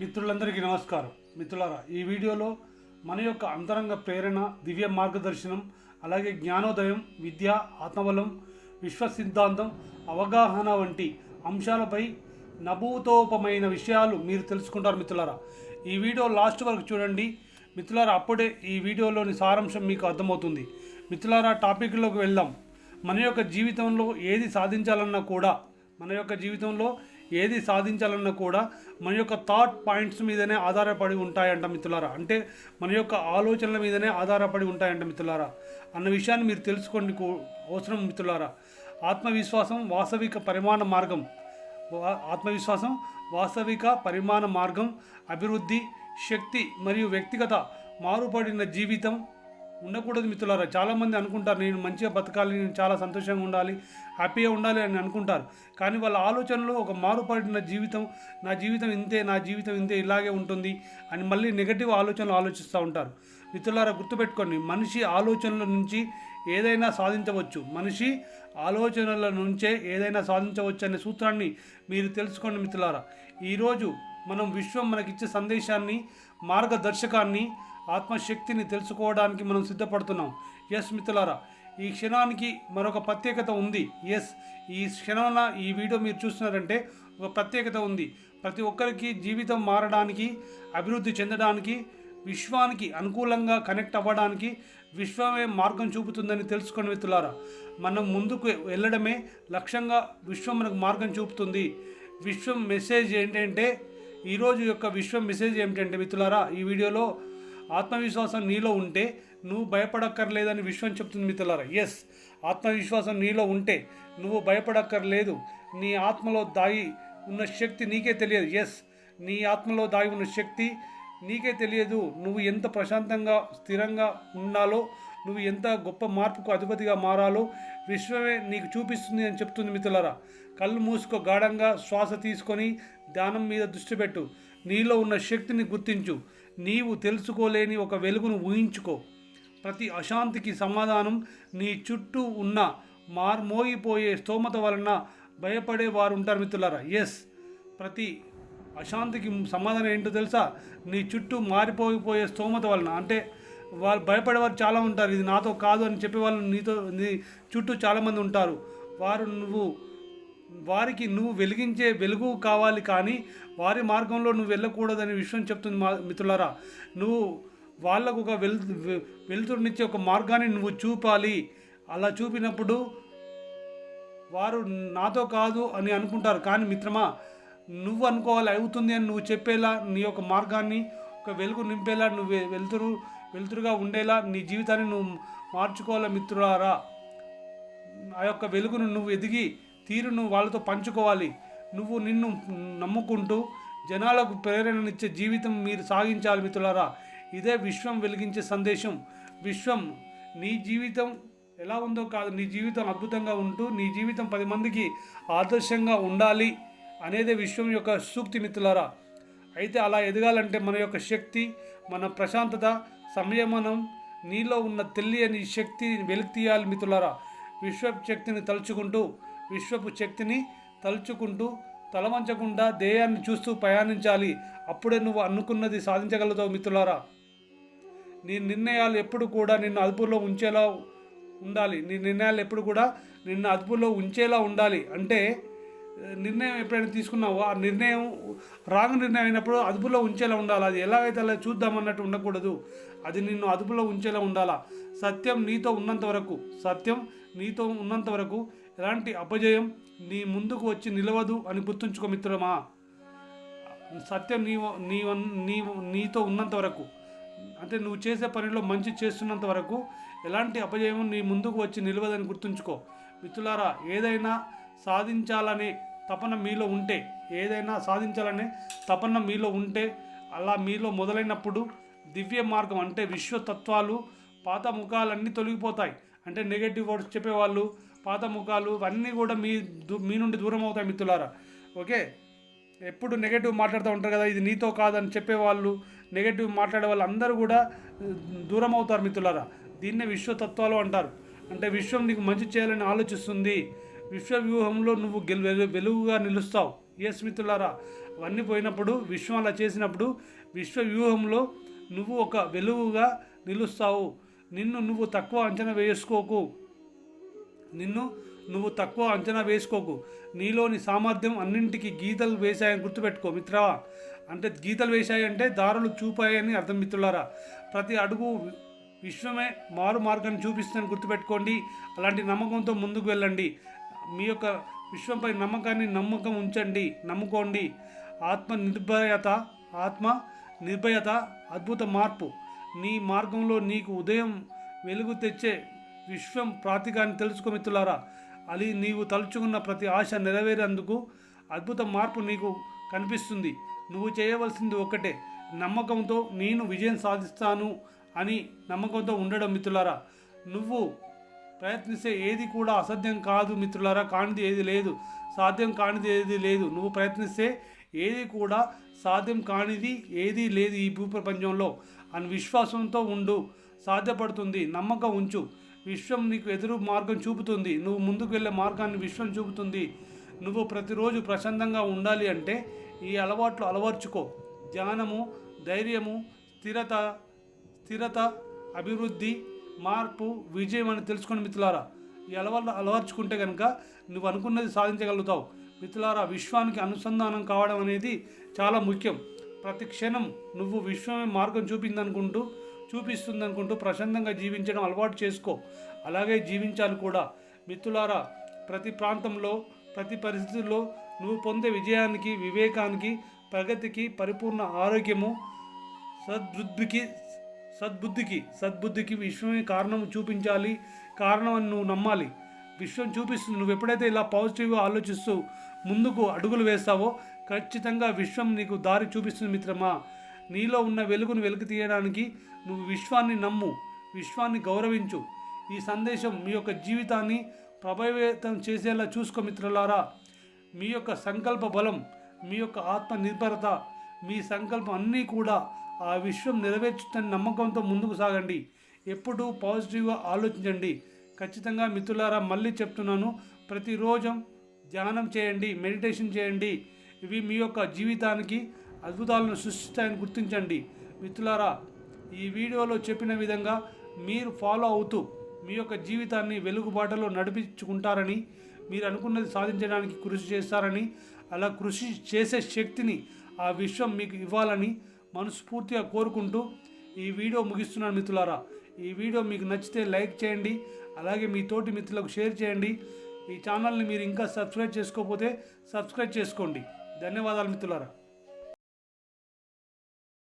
మిత్రులందరికీ నమస్కారం. మిత్రులారా ఈ వీడియోలో మన యొక్క అంతరంగ ప్రేరణ దివ్య మార్గదర్శనం అలాగే జ్ఞానోదయం విద్య ఆత్మబలం విశ్వ సిద్ధాంతం అవగాహన వంటి అంశాలపై నభూతోపమైన విషయాలు మీరు తెలుసుకుంటారు మిత్రులారా. ఈ వీడియో లాస్ట్ వరకు చూడండి. మిత్రులారా అప్పుడే ఈ వీడియోలోని సారాంశం మీకు అర్థమవుతుంది. మిత్రులారా టాపిక్లోకి వెళ్దాం. మన యొక్క జీవితంలో ఏది సాధించాలన్నా కూడా మన యొక్క జీవితంలో ఏది సాధించాలన్నా కూడా మన యొక్క థాట్ పాయింట్స్ మీదనే ఆధారపడి ఉంటాయంట మిత్రులారా. అంటే మన యొక్క ఆలోచనల మీదనే ఆధారపడి ఉంటాయంట మిత్రులారా. అన్న విషయాన్ని మీరు తెలుసుకోండి అవసరం మిత్రులారా. ఆత్మవిశ్వాసం వాస్తవిక పరిమాణ మార్గం. ఆత్మవిశ్వాసం వాస్తవిక పరిమాణ మార్గం అభివృద్ధి శక్తి మరియు వ్యక్తిగత మారుపడిన జీవితం ఉండకూడదు మిత్రులారా. చాలామంది అనుకుంటారు నేను మంచిగా బతకాలి నేను చాలా సంతోషంగా ఉండాలి హ్యాపీగా ఉండాలి అని అనుకుంటారు. కానీ వాళ్ళ ఆలోచనలో ఒక మారుపడిన జీవితం నా జీవితం ఇంతే నా జీవితం ఇంతే ఇలాగే ఉంటుంది అని మళ్ళీ నెగటివ్ ఆలోచనలు ఆలోచిస్తూ ఉంటారు. మిత్రులారా గుర్తుపెట్టుకోండి మనిషి ఆలోచనల నుంచి ఏదైనా సాధించవచ్చు. మనిషి ఆలోచనల నుంచే ఏదైనా సాధించవచ్చు అనే సూత్రాన్ని మీరు తెలుసుకోండి మిత్రులారా. ఈరోజు మనం విశ్వం మనకిచ్చే సందేశాన్ని మార్గదర్శకాన్ని ఆత్మశక్తిని తెలుసుకోవడానికి మనం సిద్ధపడుతున్నాం. ఎస్ మిత్రులారా ఈ క్షణానికి మరొక ప్రత్యేకత ఉంది. ఎస్ ఈ క్షణాన ఈ వీడియో మీరు చూస్తున్నారంటే ఒక ప్రత్యేకత ఉంది. ప్రతి ఒక్కరికి జీవితం మారడానికి అభివృద్ధి చెందడానికి విశ్వానికి అనుకూలంగా కనెక్ట్ అవ్వడానికి విశ్వమే మార్గం చూపుతుందని తెలుసుకుని మిత్రులారా. మనం ముందుకు వెళ్ళడమే లక్ష్యంగా విశ్వం మనకు మార్గం చూపుతుంది. విశ్వం మెసేజ్ ఏంటంటే ఈరోజు యొక్క విశ్వం మెసేజ్ ఏమిటంటే మిత్రులారా ఈ వీడియోలో ఆత్మవిశ్వాసం నీలో ఉంటే నువ్వు భయపడక్కర్లేదని విశ్వం చెప్తుంది మిత్రులారా ఎస్ ఆత్మవిశ్వాసం నీలో ఉంటే నువ్వు భయపడక్కర్లేదు. నీ ఆత్మలో దాగి ఉన్న శక్తి నీకే తెలియదు. ఎస్ నీ ఆత్మలో దాగి ఉన్న శక్తి నీకే తెలియదు. నువ్వు ఎంత ప్రశాంతంగా స్థిరంగా ఉండాలో నువ్వు ఎంత గొప్ప మార్పుకు అధిపతిగా మారాలో విశ్వమే నీకు చూపిస్తుంది అని చెప్తుంది మిత్రులారా కళ్ళు మూసుకో గాఢంగా శ్వాస తీసుకొని ధ్యానం మీద దృష్టి పెట్టు. నీలో ఉన్న శక్తిని గుర్తించు. నీవు తెలుసుకోలేని ఒక వెలుగును ఊహించుకో. ప్రతి అశాంతికి సమాధానం నీ చుట్టూ ఉన్న మార్మోగిపోయే స్తోమత వలన భయపడే వారు ఉంటారు మిత్రులారా. ఎస్ ప్రతి అశాంతికి సమాధానం ఏంటో తెలుసా? నీ చుట్టూ మారిపోయిపోయే స్తోమత వలన. అంటే వాళ్ళు భయపడేవారు చాలా ఉంటారు. ఇది నాతో కాదు అని చెప్పే వాళ్ళు నీతో నీ చుట్టూ చాలామంది ఉంటారు. వారు నువ్వు వారికి నువ్వు వెలిగించే వెలుగు కావాలి కానీ వారి మార్గంలో నువ్వు వెళ్ళకూడదని విషయం చెప్తుంది మా మిత్రులారా. నువ్వు వాళ్ళకు ఒక వెల్ వెలుతురునిచ్చే ఒక మార్గాన్ని నువ్వు చూపాలి. అలా చూపినప్పుడు వారు నాతో కాదు అని అనుకుంటారు. కానీ మిత్రమా నువ్వు అనుకోవాలి అవుతుంది అని నువ్వు చెప్పేలా నీ యొక్క మార్గాన్ని ఒక వెలుగు నింపేలా నువ్వు వెలుతురు వెలుతురుగా ఉండేలా నీ జీవితాన్ని నువ్వు మార్చుకోవాలి మిత్రులారా. ఆ యొక్క వెలుగును నువ్వు ఎదిగి తీరును వాళ్ళతో పంచుకోవాలి. నువ్వు నిన్ను నమ్ముకుంటూ జనాలకు ప్రేరణనిచ్చే జీవితం మీరు సాగించాలి మిత్రులారా. ఇదే విశ్వం వెలిగించే సందేశం. విశ్వం నీ జీవితం ఎలా ఉందో కాదు నీ జీవితం అద్భుతంగా ఉంటూ నీ జీవితం పది మందికి ఆదర్శంగా ఉండాలి అనేదే విశ్వం యొక్క సూక్తి మిత్రులారా. అయితే అలా ఎదగాలంటే మన యొక్క శక్తి మన ప్రశాంతత సంయమనం నీలో ఉన్న తెలియని శక్తిని వెలికి తీయాలి మిత్రులారా. విశ్వ శక్తిని తలుచుకుంటూ విశ్వపు శక్తిని తలుచుకుంటూ తలవంచకుండా దేయాన్ని చూస్తూ ప్రయాణించాలి. అప్పుడే నువ్వు అనుకున్నది సాధించగలుగుతావు మిత్రులారా. నీ నిర్ణయాలు ఎప్పుడు కూడా నిన్ను అదుపులో ఉంచేలా ఉండాలి. నీ నిర్ణయాలు ఎప్పుడు కూడా నిన్ను అదుపులో ఉంచేలా ఉండాలి. అంటే నిర్ణయం ఎప్పుడైనా తీసుకున్నావో ఆ నిర్ణయం రాంగ్ నిర్ణయం అయినప్పుడు అదుపులో ఉంచేలా ఉండాలి. అది ఎలాగైతే అలా చూద్దామన్నట్టు ఉండకూడదు. అది నిన్ను అదుపులో ఉంచేలా ఉండాలా. సత్యం నీతో ఉన్నంత వరకు సత్యం నీతో ఉన్నంత వరకు ఎలాంటి అపజయం నీ ముందుకు వచ్చి నిలవదు అని గుర్తుంచుకో మిత్రమా. సత్యం నీ నీ నీ నీతో ఉన్నంత వరకు అంటే నువ్వు చేసే పనిలో మంచి చేస్తున్నంత వరకు ఎలాంటి అపజయం నీ ముందుకు వచ్చి నిలవదని గుర్తుంచుకో. మిత్రులారా ఏదైనా సాధించాలనే తపన మీలో ఉంటే ఏదైనా సాధించాలనే తపన మీలో ఉంటే అలా మీలో మొదలైనప్పుడు దివ్య మార్గం అంటే విశ్వతత్వాలు పాత ముఖాలన్నీ తొలగిపోతాయి. అంటే నెగటివ్ వర్డ్స్ చెప్పేవాళ్ళు పాత ముఖాలు ఇవన్నీ కూడా మీ మీ నుండి దూరం అవుతాయి మిత్రులారా. ఓకే? ఎప్పుడు నెగటివ్ మాట్లాడుతూ ఉంటారు కదా ఇది నీతో కాదని చెప్పేవాళ్ళు నెగటివ్ మాట్లాడే వాళ్ళు అందరూ కూడా దూరం అవుతారు మిత్రులారా. దీన్నే విశ్వతత్వాలు అంటారు. అంటే విశ్వం నీకు మంచి చేయాలని ఆలోచిస్తుంది. విశ్వ వ్యూహంలో నువ్వు గెలు వెలుగుగా నిలుస్తావు. ఎస్ మిత్రులారా. అవన్నీ పోయినప్పుడు విశ్వం అలా చేసినప్పుడు విశ్వ వ్యూహంలో నువ్వు ఒక వెలుగుగా నిలుస్తావు. నిన్ను నువ్వు తక్కువ అంచనా వేసుకోకు. నిన్ను నువ్వు తక్కువ అంచనా వేసుకోకు. నీలోని సామర్థ్యం అన్నింటికి గీతలు వేశాయని గుర్తుపెట్టుకో మిత్రవా అంటే గీతలు వేశాయి అంటే దారులు చూపాయని అర్థం మిత్రులారా. ప్రతి అడుగు విశ్వమే మారు మార్గాన్ని చూపిస్తుందని గుర్తుపెట్టుకోండి. అలాంటి నమ్మకంతో ముందుకు వెళ్ళండి. మీ యొక్క విశ్వంపై నమ్మకాన్ని నమ్మకం ఉంచండి. నమ్ముకోండి. ఆత్మ నిర్భయత ఆత్మ నిర్భయత అద్భుత మార్పు. నీ మార్గంలో నీకు ఉదయం వెలుగు తెచ్చే విశ్వం ప్రాతికాన్ని తెలుసుకో మిత్రులారా. అది నీవు తలుచుకున్న ప్రతి ఆశ నెరవేరేందుకు అద్భుత మార్పు నీకు కనిపిస్తుంది. నువ్వు చేయవలసింది ఒక్కటే. నమ్మకంతో నేను విజయం సాధిస్తాను అని నమ్మకంతో ఉండడం మిత్రులారా. నువ్వు ప్రయత్నిస్తే ఏది కూడా అసాధ్యం కాదు మిత్రులారా. కానిది ఏది లేదు. సాధ్యం కానిది ఏది లేదు. నువ్వు ప్రయత్నిస్తే ఏది కూడా సాధ్యం కానిది ఏదీ లేదు ఈ భూప్రపంచంలో. అని విశ్వాసంతో ఉండు. సాధ్యపడుతుంది. నమ్మకం ఉంచు. విశ్వం నీకు ఎదురు మార్గం చూపుతుంది. నువ్వు ముందుకు వెళ్ళే మార్గాన్ని విశ్వం చూపుతుంది. నువ్వు ప్రతిరోజు ప్రశాంతంగా ఉండాలి అంటే ఈ అలవాట్లు అలవర్చుకో. ధ్యానము ధైర్యము స్థిరత స్థిరత అభివృద్ధి మార్పు విజయం అని తెలుసుకుని మిత్రులారా ఈ అలవాట్లు అలవర్చుకుంటే కనుక నువ్వు అనుకున్నది సాధించగలుగుతావు. మిత్రులారా విశ్వానికి అనుసంధానం కావడం అనేది చాలా ముఖ్యం. ప్రతి క్షణం నువ్వు విశ్వమే మార్గం చూపిందనుకుంటూ చూపిస్తుంది అనుకుంటూ ప్రశాంతంగా జీవించడం అలవాటు చేసుకో. అలాగే జీవించాలి కూడా. మిత్రులారా ప్రతి ప్రాంతంలో ప్రతి పరిస్థితుల్లో నువ్వు పొందే విజయానికి వివేకానికి ప్రగతికి పరిపూర్ణ ఆరోగ్యము సద్బుద్ధికి సద్బుద్ధికి సద్బుద్ధికి విశ్వమే కారణం చూపించాలి కారణం అని నువ్వు నమ్మాలి. విశ్వం చూపిస్తుంది. నువ్వు ఎప్పుడైతే ఇలా పాజిటివ్గా ఆలోచిస్తూ ముందుకు అడుగులు వేస్తావో ఖచ్చితంగా విశ్వం నీకు దారి చూపిస్తుంది మిత్రమా. నీలో ఉన్న వెలుగును వెలుగు తీయడానికి నువ్వు విశ్వాన్ని నమ్ము విశ్వాన్ని గౌరవించు. ఈ సందేశం మీ యొక్క జీవితాన్ని ప్రభావితం చేసేలా చూసుకో మిత్రులారా. మీ యొక్క సంకల్ప బలం మీ యొక్క ఆత్మ నిర్భరత మీ సంకల్పం అన్నీ కూడా ఆ విశ్వం నెరవేర్చుతున్న నమ్మకంతో ముందుకు సాగండి. ఎప్పుడూ పాజిటివ్గా ఆలోచించండి. ఖచ్చితంగా మిత్రులారా మళ్ళీ చెప్తున్నాను ప్రతిరోజు ధ్యానం చేయండి మెడిటేషన్ చేయండి. ఇవి మీ యొక్క జీవితానికి అద్భుతాలను సృష్టిస్తాయని గుర్తించండి. మిత్రులారా ఈ వీడియోలో చెప్పిన విధంగా మీరు ఫాలో అవుతూ మీ యొక్క జీవితాన్ని వెలుగుబాటలో నడిపించుకుంటారని మీరు అనుకున్నది సాధించడానికి కృషి చేస్తారని అలా కృషి చేసే శక్తిని ఆ విశ్వం మీకు ఇవ్వాలని మనస్ఫూర్తిగా కోరుకుంటూ ఈ వీడియో ముగిస్తున్నాను మిత్రులారా. ఈ వీడియో మీకు నచ్చితే లైక్ చేయండి అలాగే మీ తోటి మిత్రులకు షేర్ చేయండి. ఈ ఛానల్ని మీరు ఇంకా సబ్స్క్రైబ్ చేసుకోకపోతే సబ్స్క్రైబ్ చేసుకోండి. ధన్యవాదాలు మిత్రులారా.